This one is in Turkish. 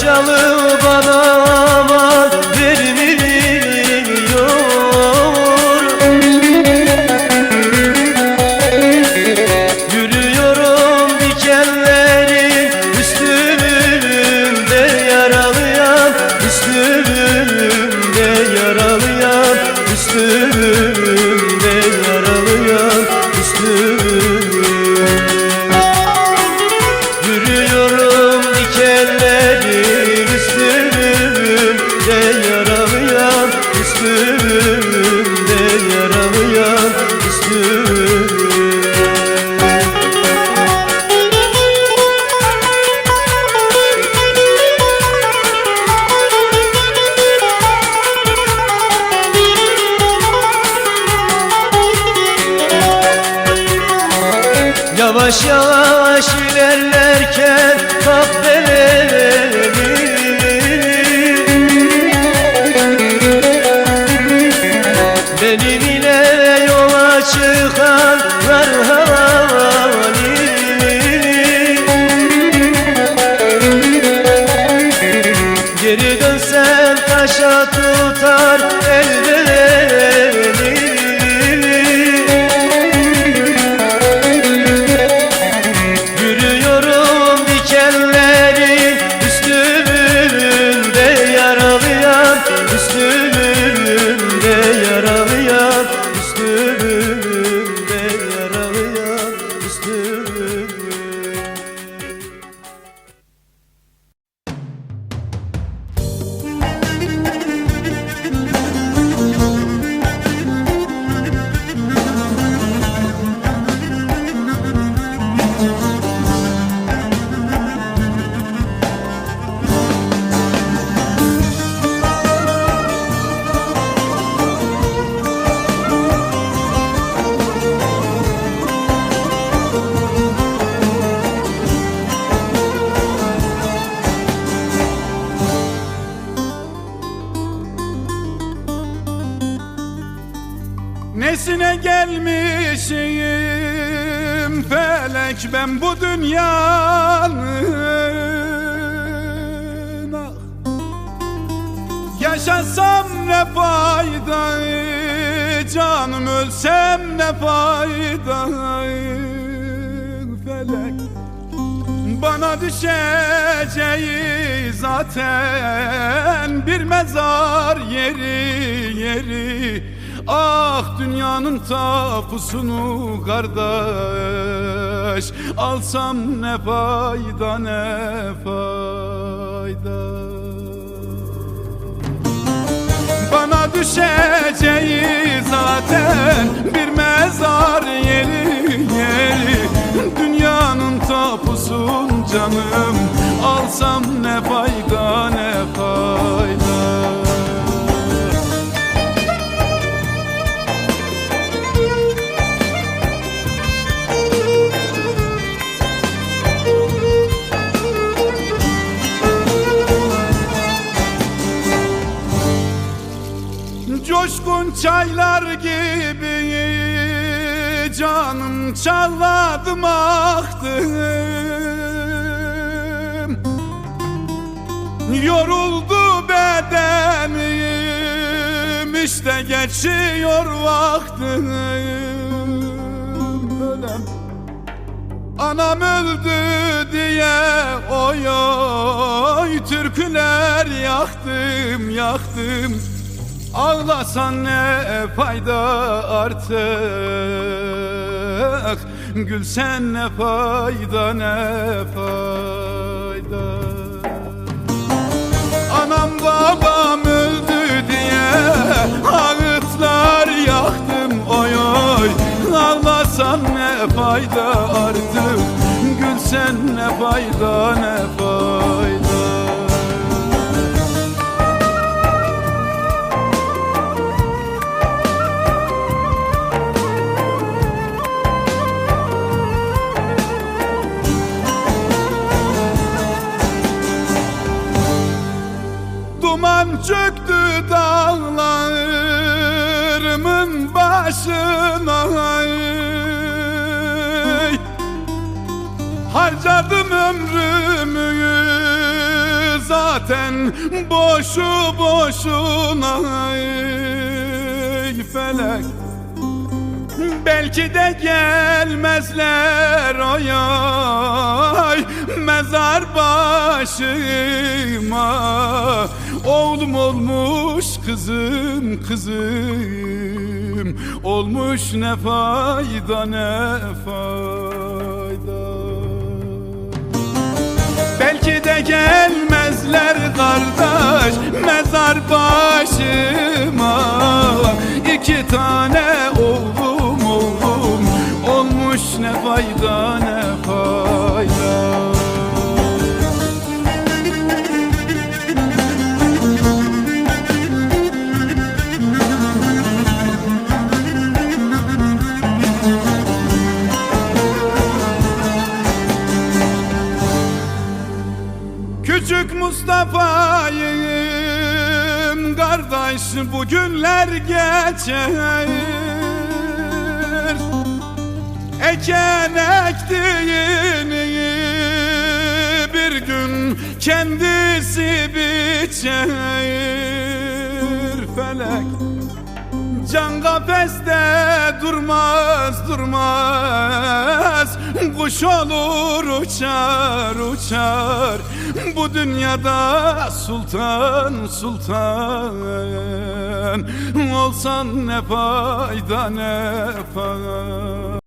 çalı bana Yavaş yavaş ilerlerken kahvere Benim ile yola çıkanlar havali Geri dönsem taşa tutar ellerini gelmişim felek ben bu dünyanın? Ah. Yaşasam ne fayda Canım ölsem ne fayda? Felek Bana düşeceği zaten Bir mezar yeri yeri Ah dünyanın tapusunu kardeş. Alsam ne fayda ne fayda? Bana düşeceği zaten bir mezar yeri yeri. Dünyanın tapusun canım Coşkun çaylar gibi canım çağladım aktım. Yoruldu bedenim işte geçiyor vaktim. Ölem. Anam öldü diye oy oy Türküler yaktım yaktım Ağlasan ne fayda artık? Gülsen ne fayda ne fayda? Anam babam öldü diye Ağıtlar yaktım oy oy. Ağlasan ne fayda artık? Gülsen ne fayda ne fayda başına Harcadım ömrümü zaten boşu boşuna. Felek. Belki de gelmezler oy oy Mezar başıma Oğlum olmuş kızım kızım. Olmuş ne fayda ne fayda. Belki de gelmezler kardeş Mezar başıma. İki tane oğlum oğlum. Olmuş ne fayda ne Mustafa'yım kardeş bu günler geçer. Eken ektiğini bir gün kendisi biçer. Felek Can kafeste durmaz durmaz Kuş olur uçar uçar. Bu dünyada sultan sultan. Olsan ne fayda ne fayda